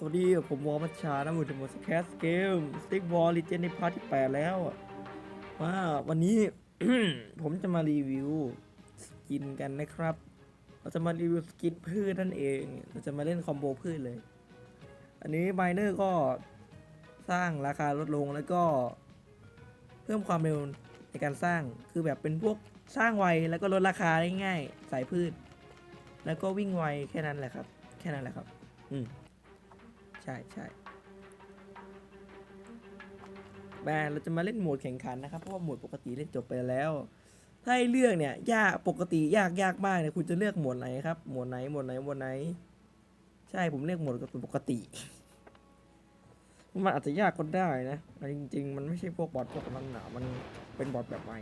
สวัสดีผมวอมัชชานะมือถึงมสแคสเกมสติ๊กวอลลิเจนในพาร์ทที่ 8 แล้วว่าวันนี้ ผมจะมารีวิวสกินกันนะครับ เราจะมารีวิวสกินพืชนั่นเอง เราจะมาเล่นคอมโบพืชเลย อันนี้ไมเนอร์ก็สร้างราคาลดลงแล้วก็ เพิ่มความเร็วในการสร้างคือแบบเป็นพวกสร้างไวแล้วก็ลดราคาได้ง่ายสายพืช แล้วก็วิ่งไวแค่นั้นแหละครับ แค่นั้นแหละครับ อืม ช่ใช่แบรเราจะมาเล่นโหมดแข่งขันนะครับ เพราะว่าโหมดปกติเล่นจบไปแล้ว ถ้าให้เลือกเนี่ย ยากปกติยากยากมากเนี่ยคุณจะเลือกโหมดไหนครับโหมดไหนโหมดไหนโหมดไหน ใช่ผมเลือกโหมดปกติมันอาจจะยากก็ได้นะจริง ๆ มันไม่ใช่พวกบอทพวกนั้นหนามันเป็นบอทแบบใหม่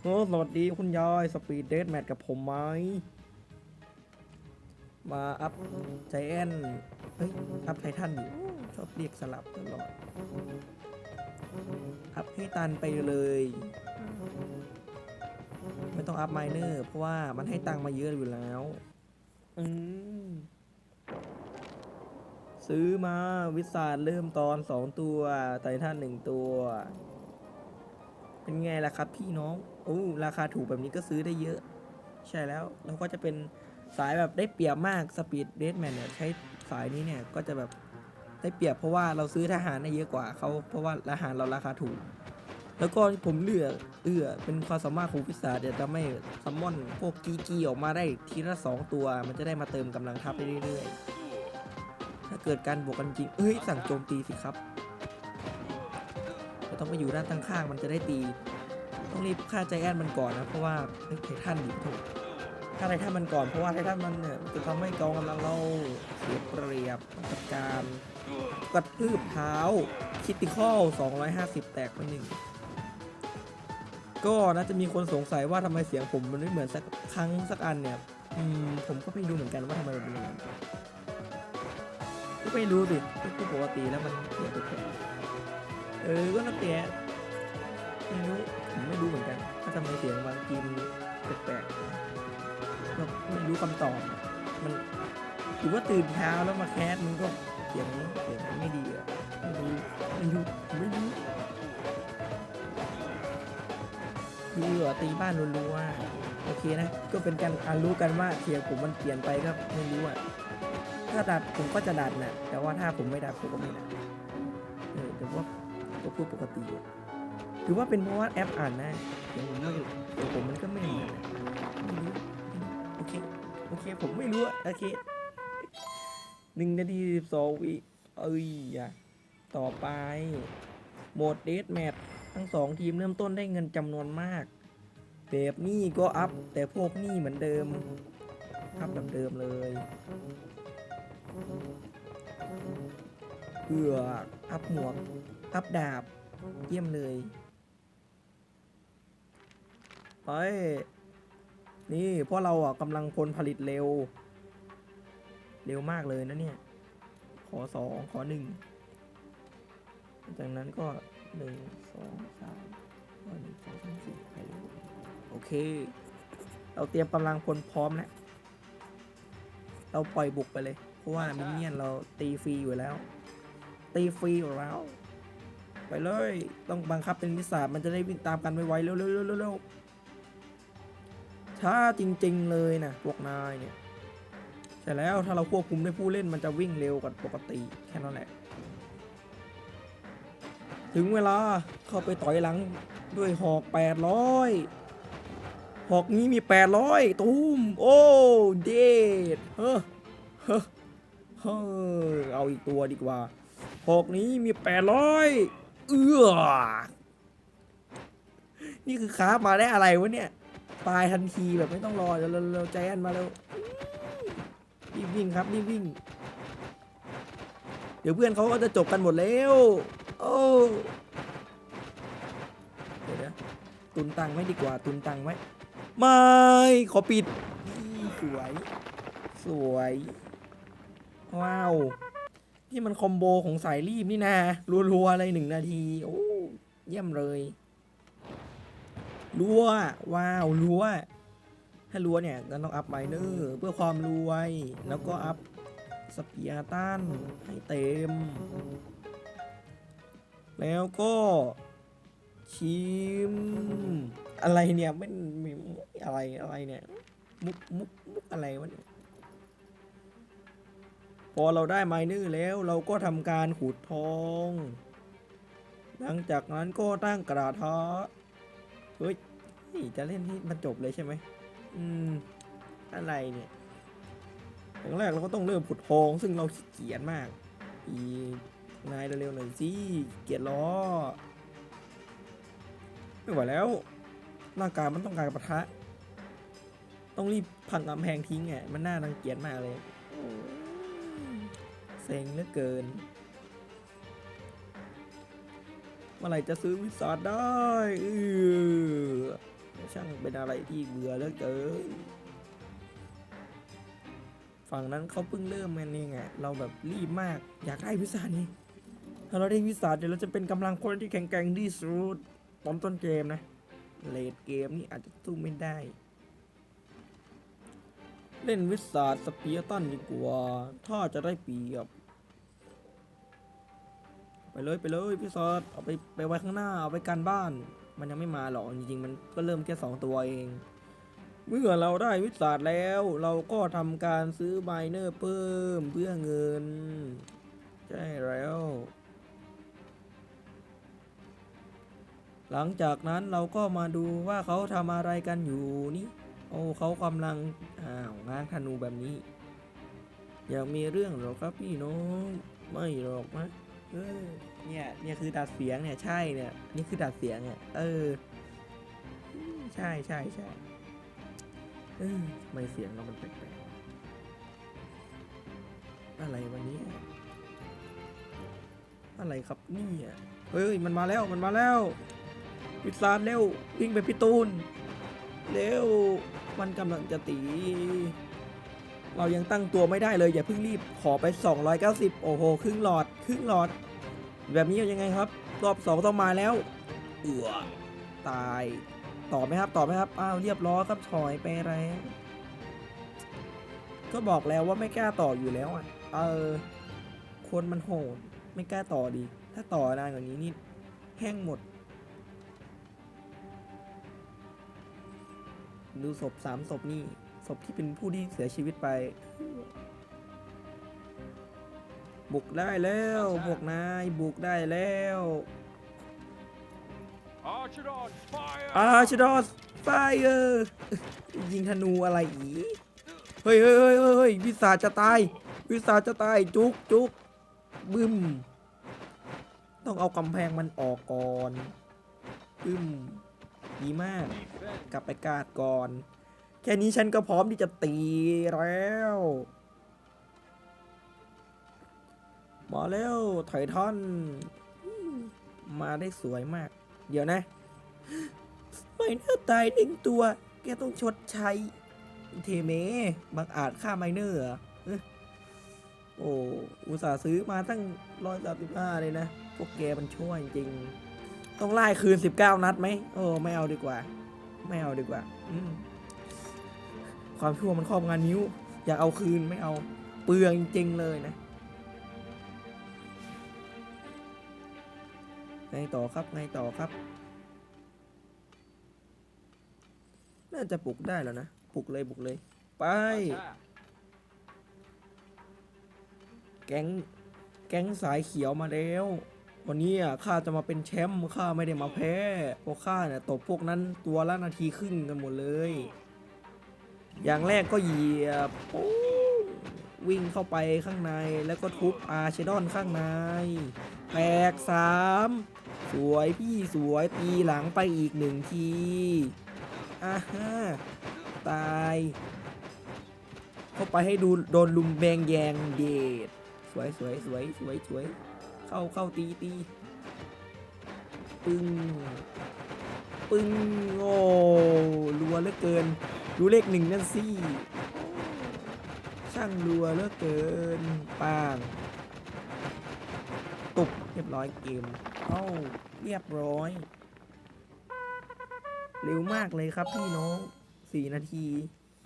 โอ้สวัสดีคุณยายสปีดเดทแมทกับผมไหม มาอัพใจแอนเฮ้ย อัพไททันอยู่ ชอบเรียกสลับตลอด อัพให้ตันไปเลย ไม่ต้องอัพไมเนอร์ เพราะว่ามันให้ตังมาเยอะอยู่แล้ว อืมซื้อมาวิสาดเริ่มตอนสองตัวไททันหนึ่งตัว เป็นไงล่ะครับพี่น้อง โอ้ ราคาถูกแบบนี้ก็ซื้อได้เยอะ ใช่แล้วแล้วก็จะเป็น สายแบบได้เปรียบมากสปีดเด d แมนเนี่ยใช้สายนี้เนี่ยก็จะแบบได้เปรียบเพราะว่าเราซื้อทหารได้เยอะกว่าเขาเพราะว่าทหารเราราคาถูก แล้วก็ผมเลือกเอือเป็นความสามารถของพิศาเดี๋ยวจะไม่ซัมมอนพวกกีกีออกมาได้ทีละสองตัว มันจะได้มาเติมกำลังทัพไปเรื่อยๆ ถ้าเกิดการบวกกันจริงเอ้ยสั่งโจมตีสิครับต้องไปอยู่ด้านข้างๆมันจะได้ตี ต้องรีบฆ่าใจแอนมันก่อนนะเพราะว่าเฮ้ไททันดิถูก ฆ่าไททันมันก่อนเพราะว่าไททันมันเนี่ยจะทำให้กองกำลังเราเสียเปรียบกับการกระทืบเท้าคิติคอล250 แตกไปหนึ่งก็น่าจะมีคนสงสัยว่าทำไมเสียงผมมันไม่เหมือนสักครั้งสักอันเนี่ยอืมผมก็ไม่รู้เหมือนกันว่าทำไมมันเป็นอย่างนั้นก็ไม่รู้สิก็ปกติแล้วมันเสียงแปลกเออก็นักเตะไม่รู้ผมไม่รู้เหมือนกันว่าทำไมเสียงบางทีมันแปลกๆ ก็ไม่รู้คำตอบ มันหรือว่าตื่นเช้าแล้วมาแคสมันก็เสียงเสียงไม่ดีอะไม่รู้ไม่รู้ไม่รู้คือเหรอตีบ้านรัวๆโอเคนะ ก็เป็นการอ่านรู้กันว่าเสียงผมมันเปลี่ยนไปก็ไม่รู้อะถ้าดัดผมก็จะดัดนะแต่ว่าถ้าผมไม่ดัดผมก็ไม่ดัดเออแต่ว่าก็พูดปกติอะหรือว่าเป็นเพราะว่าแอปอ่านนะเดี๋ยวผมไม่เดี๋ยวผมมันก็ไม่เหมือนไม่รู้ไม่รู้ โอเคผมไม่รู้อะโอเคหนึ่งนาทีสิบสองวิเอ้ยอะต่อไป โหมดเดทแมททั้งสองทีมเริ่มต้นได้เงินจำนวนมากแบบนี้ก็อัพ แต่พวกนี้เหมือนเดิม อัพแบบเดิมเลยเพื่ออัพหมวก อัพดาบ เยี่ยมเลยเฮ้ นี่เพราะเราอะกำลังพลผลิตเร็ว เร็วมากเลยนะเนี่ย ขอสองขอหนึ่งจากนั้นก็หนึ่งสองสามหนึ่งสองสามสี่ไปเลยโอเค เราเตรียมกำลังพลพร้อมแล้วเราปล่อยบุกไปเลย เพราะว่ามินเนี่ยนเราตีฟรีอยู่แล้ว ตีฟรีอยู่แล้ว ไปเลย ต้องบังคับเป็นวิสามันจะได้วิ่งตามกันไวๆเร็วๆเร็วๆๆ ช้าจริง ๆ เลยนะพวกนายเนี่ยใช่แล้วถ้าเราควบคุมด้วยผู้เล่นมันจะวิ่งเร็วกว่าปกติแค่นั้นแหละ ถึงเวลาเข้าไปต่อยหลังด้วยหอกแปดร้อยหอกนี้มีแปดร้อยตูมโอ้เดดเฮ้อเฮ้อเฮ้อเอาอีกตัวดีกว่า หอกนี้มีแปดร้อยเอื้อนี่คือค้ามาได้อะไรวะเนี่ย ตายทันทีแบบไม่ต้องรอเร็วเร็วใจแอนมาเร็วรีบวิ่งครับรีบวิ่ง เดี๋ยวเพื่อนเขาก็จะจบกันหมดแล้วโอ้เดี๋ยวนะตุนตังไว้ดีกว่าตุนตังไว้ไม่ขอปิดสวย สวย ว้าว นี่มันคอมโบของสายรีบนี่นะรัวๆเลยหนึ่งนาที โอ้ เยี่ยมเลย รัวว้าวรัวถ้ารัวเนี่ยก็ต้องอัพไมเนอร์เพื่อความรวย แล้วก็อัพสเปียร์ตันให้เต็ม แล้วก็ชิม อะไรเนี่ยไม่มีอะไรอะไรเนี่ยมุกมุกมุกอะไรวะเนี่ยพอเราได้ไมเนอร์แล้วเราก็ทำการขุดทอง หลังจากนั้นก็ตั้งกระทะ เฮ้ยจะเล่นที่มันจบเลยใช่ไหมอืม อะไรเนี่ยอย่างแรกเราก็ต้องเริ่มขุดทองซึ่งเราขี้เกียจมาก อีนายเร็วๆหน่อยสิเกียจล้อไม่ไหวแล้วร่างกายมันต้องการปะทะ ต้องรีบพังกำแพงทิ้งอะมันน่ารังเกียจมากเลยโอ้ยเซ็งเหลือเกิน มื่อไหร่จะซื้อวิสาดได้เออช่างเป็นอะไรที่เบื่อเหลือเกินฝั่งนั้นเขาเพิ่งเริ่มกันเองอะเราแบบรีบมากอยากได้วิสานี่ถ้าเราได้วิสาเดี๋ยวเราจะเป็นกำลังพลที่แข็งแกร่งที่สุดตอนต้นเกมนะเลดเกมนี่อาจจะสู้ไม่ได้ เล่นวิสาสเปียร์ตันดีกว่า ถ้าจะได้เปรียบ ไปเลยไปเลยพี่ซอสเอาไปไปไว้ข้างหน้าเอาไปกันบ้าน มันยังไม่มาหรอกจริงๆ มันก็เริ่มแค่สองตัวเอง เมื่อเราได้วิสาสแล้ว เราก็ทำการซื้อไบเนอร์เพิ่มเพื่อเงิน ใช่แล้ว หลังจากนั้นเราก็มาดูว่าเขาทำอะไรกันอยู่นี่ โอ้เขากำลังอ้าวง้างธนูแบบนี้ อยากมีเรื่องหรอครับพี่น้อง ไม่หรอกนะ เออ เนี่ย เนี่ยคือดัดเสียงเนี่ยใช่เนี่ย นี่คือดัดเสียงเนี่ยเออ ใช่ใช่ใช่เออทำไมเสียงเรามันแปลกๆอะไรวันนี้ อะไรครับเนี่ยเฮ้ยมันมาแล้วมันมาแล้วพิซซานเร็ววิ่งไปพี่ตูนเร็วมันกำลังจะตี เรายังตั้งตัวไม่ได้เลย อย่าเพิ่งรีบขอไป 290 โอ้โห ครึ่งหลอด ครึ่งหลอด แบบนี้ยังไงครับ รอบสองต้องมาแล้วเอือตาย ต่อไหมครับ ต่อไหมครับ อ้าว เรียบร้อยครับ ถอยไปแล้วก็บอกแล้วว่าไม่กล้าต่ออยู่แล้วอะ เออ คนมันโหด ไม่กล้าต่อดี ถ้าต่อนานกว่านี้นี่แห้งหมด ดูศพสามศพนี่ ศพที่เป็นผู้ที่เสียชีวิตไป บุกได้แล้วพวกนายบุกได้แล้ว Archidon, fire! อาชดอสไฟเออร์ยิงธนูอะไรอีกเฮ้ยเฮ้ยเฮ้ยเฮ้ยเฮ้ยวิสาจะตาย วิสาจะตายจุกจุกบึ้ม ต้องเอากำแพงมันออกก่อนบึ้มดีมาก Defend. กลับไปกาดก่อน แค่นี้ฉันก็พร้อมที่จะตีแล้ว มาแล้วไททันอืมาได้สวยมาก เดี๋ยวนะไมเนอร์ตายหนึ่งตัว แกต้องชดใช้ เทเมบังอาจฆ่าไมเนอร์เหรอเอ้ยโอ้ อุตส่าห์ซื้อมาตั้งร้อยสามสิบห้าเลยนะ พวกแกมันช่วยจริง ต้องไล่คืนสิบเก้านัดไหม โอ้ ไม่เอาดีกว่า ไม่เอาดีกว่า อืม ความชั่วมันครอบงานนิ้ว อยากเอาคืนไม่เอาเปลืองจริงๆเลยนะไงต่อครับไงต่อครับ น่าจะปลุกได้แล้วนะปลุกเลยปลุกเลย ไป แก๊งแก๊งสายเขียวมาแล้ว วันนี้อะข้าจะมาเป็นแชมป์ข้าไม่ได้มาแพ้เพราะข้าเนี่ยตบพวกนั้นตัวละนาทีครึ่งกันหมดเลย อย่างแรกก็เหยียบวิ่งเข้าไปข้างในแล้วก็ทุบอาร์เชดอนข้างในแตกสามสวยพี่สวยตีหลังไปอีกหนึ่งทีอ่าฮะตาย เข้าไปให้ดูโดนลุมแบงแยงเดดสวยสวยสวยสวยสวยเข้าเข้าตีตีปึ้งปึ้งโอ้รัวเหลือเกิน ดูเลขหนึ่งนั่นสิ ช่างรัวเหลือเกินป้างตุบเรียบร้อยเกม เอ้า เรียบร้อย เร็วมากเลยครับพี่น้องสี่นาที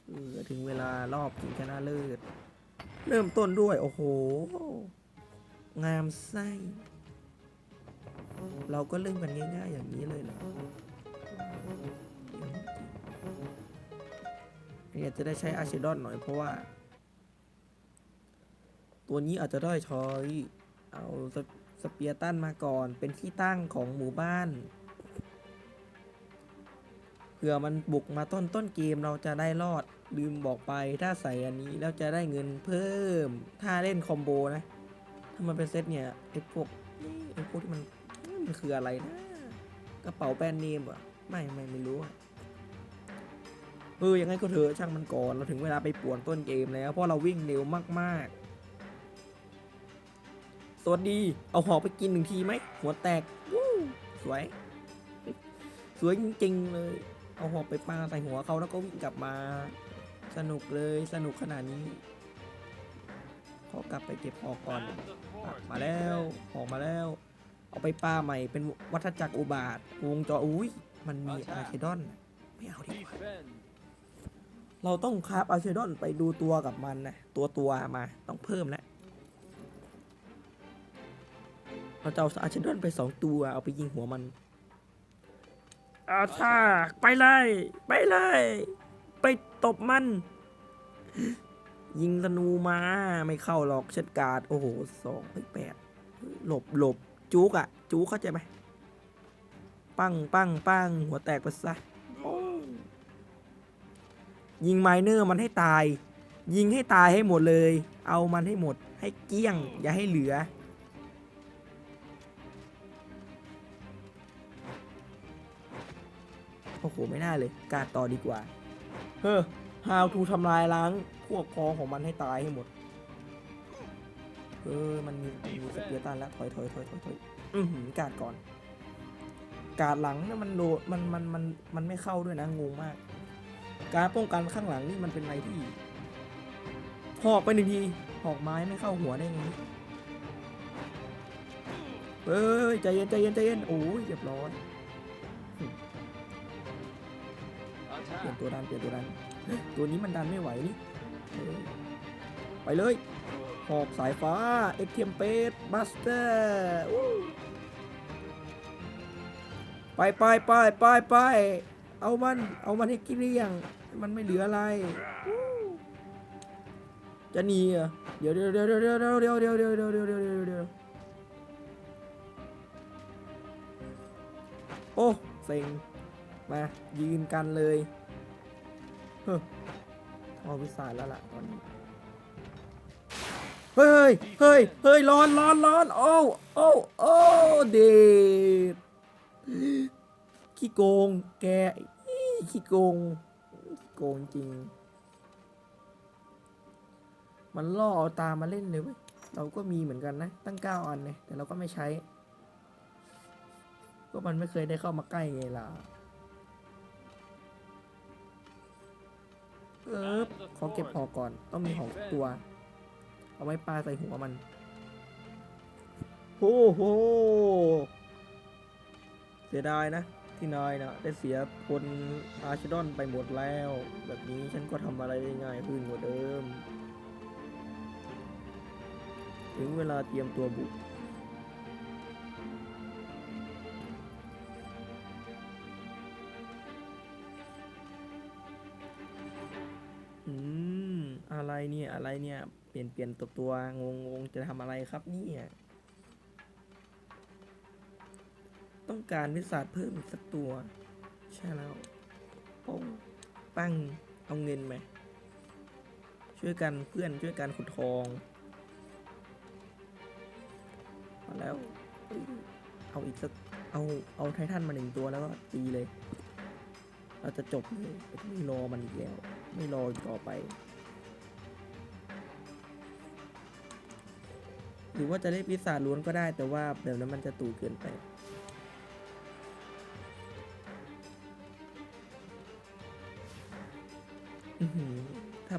เออถึงเวลารอบชิงชนะเลิศ เริ่มต้นด้วย โอ้โห งามไส้ เราก็เริ่มกันง่ายๆอย่างนี้เลยเหรอ เนี่ยจะได้ใช้อาเชดอนหน่อยเพราะว่า ตัวนี้อาจจะได้ใช้เอาสสเปียร์ตันมาก่อนเป็นที่ตั้งของหมู่บ้านเผื่อมันบุกมาต้นต้นเกมเราจะได้รอดลืมบอกไปถ้าใส่อันนี้แล้วจะได้เงินเพิ่ม ถ้าเล่นคอมโบนะ ถ้ามันเป็นเซตเนี่ยไอ้พวกนี่ไอ้พวกที่มันมันคืออะไรนะ กระเป๋าแบรนด์เนมอะไม่ไม่ไม่รู้อะ เออยังไงก็เถอะช่างมันก่อนเราถึงเวลาไปป่วนต้นเกมแล้วเพราะเราวิ่งเร็วมากๆ สวัสดี เอาหอกไปกินหนึ่งทีไหมหัวแตกวู้สวย สวยจริงๆเลย เอาหอกไปปาใส่หัวเขาแล้วก็วิ่งกลับมา สนุกเลยสนุกขนาดนี้ขอกลับไปเก็บหอกก่อน Man the อะ fort. มาแล้วออกมาแล้ว เอาไปป้าใหม่เป็นวัฏจักรอุบาทวงจรอุ้ยมันมีอาร์เคดอนไม่เอาดีกว่า เราต้องคาฟอาเคดอนไปดูตัวกับมันนะตัวตัวมาต้องเพิ่มแล้วเราจะเอาอาเคดอนไปสองตัวเอาไปยิงหัวมันอาชาไปเลย ไปเลย ไปตบมัน ยิงธนูมาไม่เข้าหรอกเช็ดการ์ดโอ้โหสองไปแปดหลบหลบจุกอะจุกเข้าใจไหมปังปังปังหัวแตกไปซะ ยิงไมเนอร์มันให้ตาย ยิงให้ตายให้หมดเลย เอามันให้หมดให้เกลี้ยง อย่าให้เหลือ โอ้โห ไม่น่าเลยการต่อดีกว่า เฮ้อ how to ทำลายล้างพวกพ้องของมันให้ตายให้หมด เออ มันมีมีสเปียร์ตันแล้ว ถอยถอยถอยถอยถอยอือหือกาดก่อน กาดหลังเนี่ยมันโดดมันมันมันมันไม่เข้าด้วยนะ งงมาก การป้องกันข้างหลังนี่มันเป็นอะไรที่หอกไปหนึ่งทีหอกไม้ไม่เข้าหัวได้ไงเฮ้ยใจเย็นใจเย็นใจเย็นโอ้ยเรียบร้อยเปลี่ยนตัวดันเปลี่ยนตัวดันตัวนี้มันดันไม่ไหวนี่ไปเลยหอกสายฟ้าเอ็กเทียมเปสบัสเตอร์ไปไปไปไปไปเอามัน เอามันให้กิเกลี้ยง มันไม่เหลืออะไรวู้จะหนีเหรอเดี๋ยวเดี๋ยวเดี๋ยวเดี๋ยวเดี๋ยวเดี๋ยวเดี๋ยวเดี๋ยวเดี๋ยวเดี๋ยวเดี๋ยวเดี๋ยวเดี๋ยวโอ้เซ็งมายืนกันเลยเฮ้ยเอาวิสาแล้วล่ะตอนนี้เฮ้ยเฮ้ยเฮ้ยร้อนร้อนร้อนโอ้โอ้โอ้เดดขี้โกงแกอี้ขี้โกงขี้ โกงจริง มันล่อเอาตามาเล่นเลยเว้ย เราก็มีเหมือนกันนะ ตั้งเก้าอันเลยแต่เราก็ไม่ใช้ ก็มันไม่เคยได้เข้ามาใกล้ไงล่ะ เออขอเก็บหอกก่อน ต้องมีหอกตัว เอาไว้ปลาใส่หัวมันโอ้โหเสียดายนะ ที่นายนะได้เสียพลอาชดอนไปหมดแล้ว แบบนี้ฉันก็ทำอะไรได้ง่ายขึ้นกว่าเดิม ถึงเวลาเตรียมตัวบุกอืม อะไรเนี่ย อะไรเนี่ย เปลี่ยนเปลี่ยนตัวตัวงงงงจะทำอะไรครับเนี่ย ต้องการวิสัทเพิ่มอีกสักตัว ใช่แล้วป้องปั้งเอาเงินไหมช่วยกันเพื่อนช่วยกันขุดทองมาแล้วเอ้ยเอาอีกสักเอาเอาไททันมาหนึ่งตัวแล้วก็ตีเลย เราจะจบเลยไม่รอมันอีกแล้ว ไม่รออีกต่อไป หรือว่าจะเล่นปีศาจล้วนก็ได้แต่ว่าแบบนั้นมันจะตู่เกินไป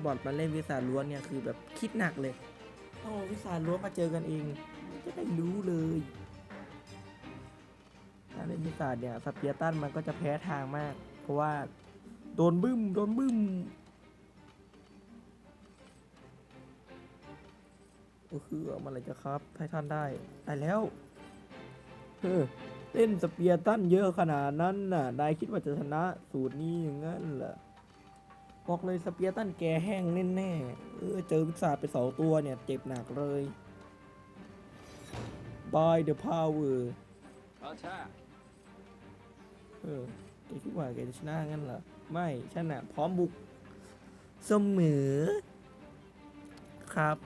อดมันเล่นวิสาล้วนเนี่ยคือแบบคิดหนักเลยโอ้วิสาล้วนมาเจอกันเองจะได้รู้เลยถ้าเล่นวิสาเนี่ยสเปียร์ตันมันก็จะแพ้ทางมาก เพราะว่าโดนบึ้มโดนบึ้มก็คือเมื่อไรจะครับไททันได้ได้แล้วเออเล่นสเปียร์ตันเยอะขนาดนั้นน่ะ นายคิดว่าจะชนะสูตรนี้อย่างนั้นเหรอ บอกเลยสเปียร์ตันแกแห้งแน่ๆเออเจอวิสาจไปสองตัวเนี่ย เจ็บหนักเลย by the power Attack. เออแกคิดว่าแกจะชนะงั้นเหรอ ไม่ฉันน่ะพร้อมบุก เสมอ ครับ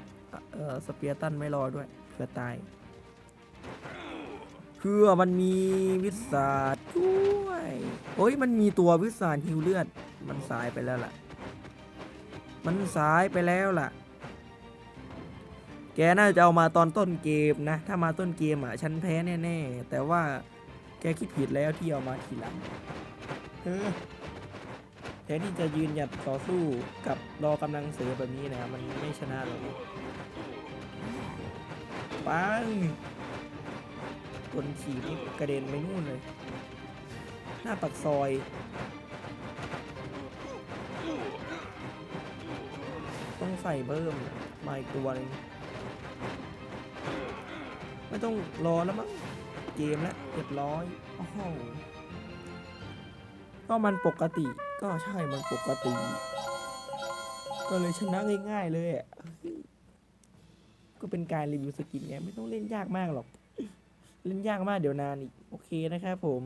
เออสเปียร์ตันไม่รอด้วยเพื่อตายคือมันมีวิสาจด้วย โอ้ยมันมีตัววิสาจฮิวเลือด มันสายไปแล้วล่ะ มันสายไปแล้วล่ะ แกน่าจะเอามาตอนต้นเกมนะ ถ้ามาต้นเกมอะฉันแพ้แน่ๆ แต่ว่าแกคิดผิดแล้วที่เอามาทีหลังเออแทนที่จะยืนหยัดต่อสู้กับรอกำลังเสือแบบนี้นะ มันไม่ชนะหรอกปังคนขี่นี่กระเด็นไปนู่นเลย หน้าปักซอย ใส่เพิ่มมาอีกตัวนึงไม่ต้องรอแล้วมั้งเกมแล้วเรียบร้อยโอ้โหก็มันปกติก็ใช่มันปกติ ก็เลยชนะง่ายๆเลยอะก็เป็นการรีวิวสกินไงไม่ต้องเล่นยากมากหรอก เล่นยากมากเดี๋ยวนานอีก โอเคนะครับผม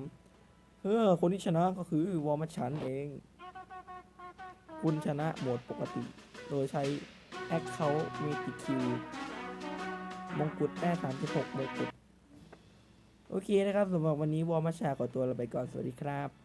เออคนที่ชนะก็คือวอร์มชันเอง คุณชนะโหมดปกติ โดยใช้แอคเคาท์มีติคิวมงกุฎได้36มงกุฎโอเคนะครับสำหรับวันนี้วอร์มาชชาขอตัวลาไปก่อน สวัสดีครับ